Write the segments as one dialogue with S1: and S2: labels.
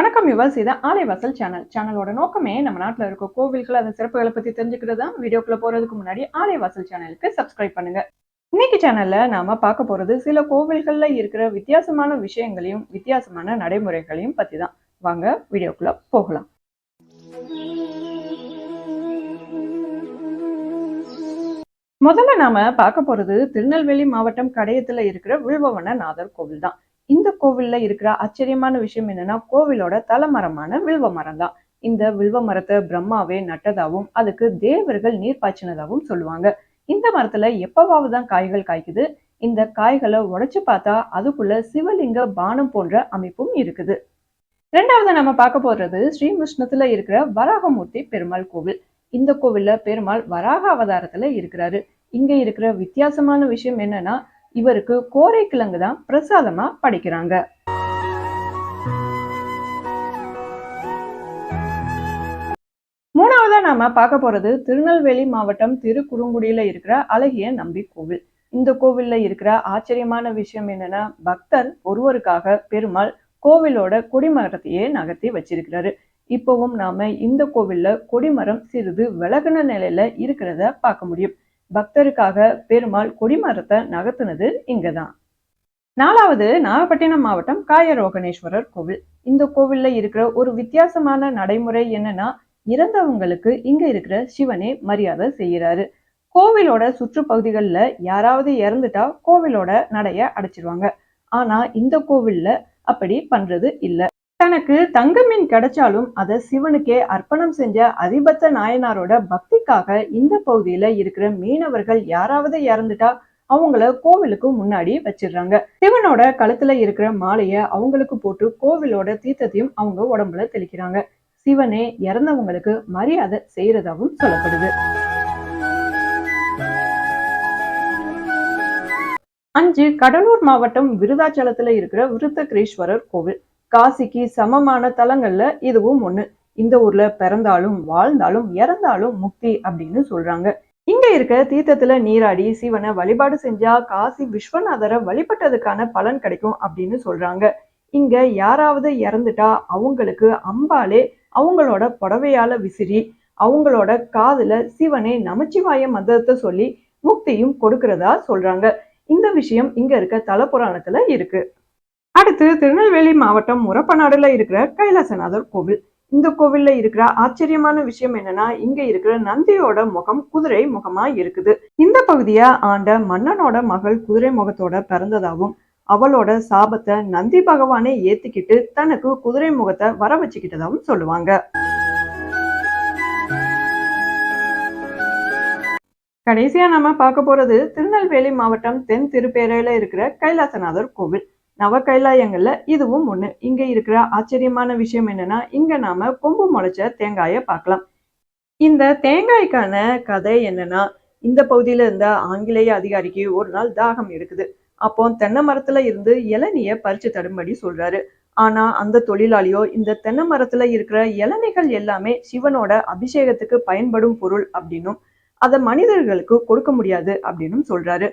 S1: வணக்கம் யுவர்ஸ் இது ஆலைவாசல் சேனல் சேனலோட நோக்கமே நம்ம நாட்டில் இருக்க கோவில்கள் அதன் சிறப்புகளை பத்தி தெரிஞ்சுக்கிறது தான் வீடியோக்குள்ள போறதுக்கு முன்னாடி ஆலைவாசல் சேனலுக்கு சப்ஸ்கிரைப் பண்ணுங்க. இன்னைக்கு சேனல்ல நாம பார்க்க போறது சில கோவில்கள்ல இருக்கிற வித்தியாசமான விஷயங்களையும் வித்தியாசமான நடைமுறைகளையும் பத்தி தான். வாங்க வீடியோக்குள்ள போகலாம். முதல்ல நாம பார்க்க போறது திருநெல்வேலி மாவட்டம் கடையத்துல இருக்கிற வில்வவன நாதர் கோவில் தான் இந்த கோவில்ல இருக்கிற ஆச்சரியமான விஷயம் என்னன்னா கோவிலோட தலைமரமான வில்வ மரம் தான். இந்த வில்வ மரத்தை பிரம்மாவே நட்டதாவும் அதுக்கு தேவர்கள் நீர் பாய்ச்சினதாகவும் சொல்லுவாங்க. இந்த மரத்துல எப்பவாவது தான் காய்கள் காய்க்குது? இந்த காய்களை உடைச்சு பார்த்தா அதுக்குள்ள சிவலிங்க பானம் போன்ற அமைப்பும் இருக்குது. ரெண்டாவது நம்ம பார்க்க போறது ஸ்ரீமுஷ்ணத்துல இருக்கிற வராகமூர்த்தி பெருமாள் கோவில். இந்த கோவில்ல பெருமாள் வராக அவதாரத்துல இருக்கிறாரு. இங்க இருக்கிற வித்தியாசமான விஷயம் என்னன்னா இவருக்கு கோரை கிழங்கு தான் பிரசாதமா படைக்கிறாங்க. மூணாவதா நாம பார்க்க போறது திருநெல்வேலி மாவட்டம் திருக்குறுங்குடியில இருக்கிற அழகிய நம்பி கோவில். இந்த கோவில்ல இருக்கிற ஆச்சரியமான விஷயம் என்னன்னா பக்தர் ஒருவருக்காக பெருமாள் கோவிலோட கொடிமரத்தையே நகர்த்தி வச்சிருக்கிறாரு. இப்பவும் நாம இந்த கோவில்ல கொடிமரம் சிறிது விலகுன நிலையில இருக்கிறத பார்க்க முடியும். பக்தருக்காக பெருமாள் கொடிமரத்தை நகர்த்துனது இங்கதான். நாலாவது நாகப்பட்டினம் மாவட்டம் காயரோகணேஸ்வரர் கோவில். இந்த கோவில்ல இருக்கிற ஒரு வித்தியாசமான நடைமுறை என்னன்னா இறந்தவங்களுக்கு இங்க இருக்கிற சிவனே மரியாதை செய்யறாரு. கோவிலோட சுற்றுப்பகுதிகளில் யாராவது இறந்துட்டா கோவிலோட நடைய அடைச்சிருவாங்க. ஆனா இந்த கோவில்ல அப்படி பண்றது இல்ல. தனக்கு தங்கமீன் கிடைச்சாலும் அதை சிவனுக்கே அர்ப்பணம் செஞ்ச அதிபத்த நாயனாரோட பக்திக்காக இந்த பகுதியில இருக்கிற மீனவர்கள் யாராவது இறந்துட்டா அவங்கள கோவிலுக்கு முன்னாடி வச்சிடுறாங்க. சிவனோட கழுத்துல இருக்கிற மாலைய அவங்களுக்கு போட்டு கோவிலோட தீர்த்தத்தையும் அவங்க உடம்புல தெளிக்கிறாங்க. சிவனே இறந்தவங்களுக்கு மரியாதை செய்யறதாவும் சொல்லப்படுது. அஞ்சு கடலூர் மாவட்டம் விருதாச்சலத்துல இருக்கிற விருத்தகிரீஸ்வரர் கோவில். காசிக்கு சமமான தலங்கள்ல இதுவும் ஒண்ணு. இந்த ஊர்ல பிறந்தாலும் வாழ்ந்தாலும் இறந்தாலும் முக்தி அப்படின்னு சொல்றாங்க. இங்க இருக்க தீர்த்தத்துல நீராடி சிவனை வழிபாடு செஞ்சா காசி விஸ்வநாதரை வழிபட்டதுக்கான பலன் கிடைக்கும் அப்படின்னு சொல்றாங்க. இங்க யாராவது இறந்துட்டா அவங்களுக்கு அம்பாலே அவங்களோட புடவையால விசிறி அவங்களோட காதுல சிவனை நமச்சிவாய மந்திரத்தை சொல்லி முக்தியும் கொடுக்கிறதா சொல்றாங்க. இந்த விஷயம் இங்க இருக்க தல புராணத்துல இருக்கு. அடுத்து திருநெல்வேலி மாவட்டம் முரப்பநாடுல இருக்கிற கைலாசநாதர் கோவில். இந்த கோவில்ல இருக்கிற ஆச்சரியமான விஷயம் என்னன்னா இங்க இருக்கிற நந்தியோட முகம் குதிரை முகமா இருக்குது. இந்த பகுதியை ஆண்ட மன்னனோட மகள் குதிரை முகத்தோட பிறந்ததாகவும் அவளோட சாபத்தை நந்தி பகவானே ஏத்துக்கிட்டு தனக்கு குதிரை முகத்தை வர வச்சுக்கிட்டதாகவும் சொல்லுவாங்க. கடைசியா நம்ம பார்க்க போறது திருநெல்வேலி மாவட்டம் தென் திருப்பேரையில இருக்கிற கைலாசநாதர் கோவில். நவ கைலாயங்கள்ல இதுவும் ஒண்ணு. இங்க இருக்கிற ஆச்சரியமான விஷயம் என்னன்னா இங்க நாம கொம்பு முளைச்ச தேங்காய பார்க்கலாம் இந்த தேங்காய்க்கான கதை என்னன்னா இந்த பகுதியில இருந்த ஆங்கிலேய அதிகாரிக்கு ஒரு நாள் தாகம் எடுக்குது. அப்போ தென்னை மரத்துல இருந்து இளநிய பறிச்சு தடும்படி சொல்றாரு. ஆனா அந்த தொழிலாளியோ இந்த தென்னை மரத்துல இருக்கிற இளநிகள் எல்லாமே சிவனோட அபிஷேகத்துக்கு பயன்படும் பொருள் அப்படின்னும் அதை மனிதர்களுக்கு கொடுக்க முடியாது அப்படின்னும் சொல்றாரு.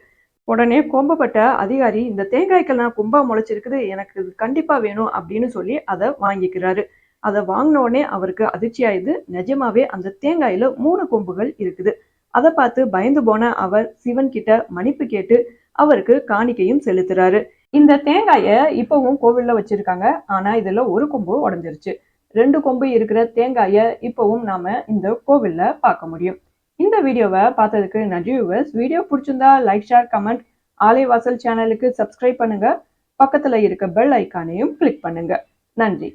S1: உடனே கோம்பப்பட்ட அதிகாரி இந்த தேங்காய்க்கெல்லாம் கும்பா முளைச்சிருக்குது எனக்கு இது கண்டிப்பாக வேணும் அப்படின்னு சொல்லி அதை வாங்கிக்கிறாரு. அதை வாங்கின உடனே அவருக்கு அதிர்ச்சியாயுது நிஜமாவே அந்த தேங்காயில் மூணு கொம்புகள் இருக்குது. அதை பார்த்து பயந்து போன அவர் சிவன் கிட்ட மன்னிப்பு கேட்டு அவருக்கு காணிக்கையும் செலுத்துறாரு. இந்த தேங்காயை இப்பவும் கோவில்ல வச்சிருக்காங்க. ஆனா இதுல ஒரு கொம்பு உடஞ்சிருச்சு. ரெண்டு கொம்பு இருக்கிற தேங்காயை இப்பவும் நாம இந்த கோவில்ல பார்க்க முடியும். இந்த வீடியோவை பார்த்ததுக்கு நன்றி வியூவர்ஸ் வீடியோ பிடிச்சிருந்தா லைக் ஷேர் கமெண்ட் ஆலைவாசல் சேனலுக்கு சப்ஸ்கிரைப் பண்ணுங்க. பக்கத்துல இருக்க பெல் ஐக்கானையும் கிளிக் பண்ணுங்க. நன்றி.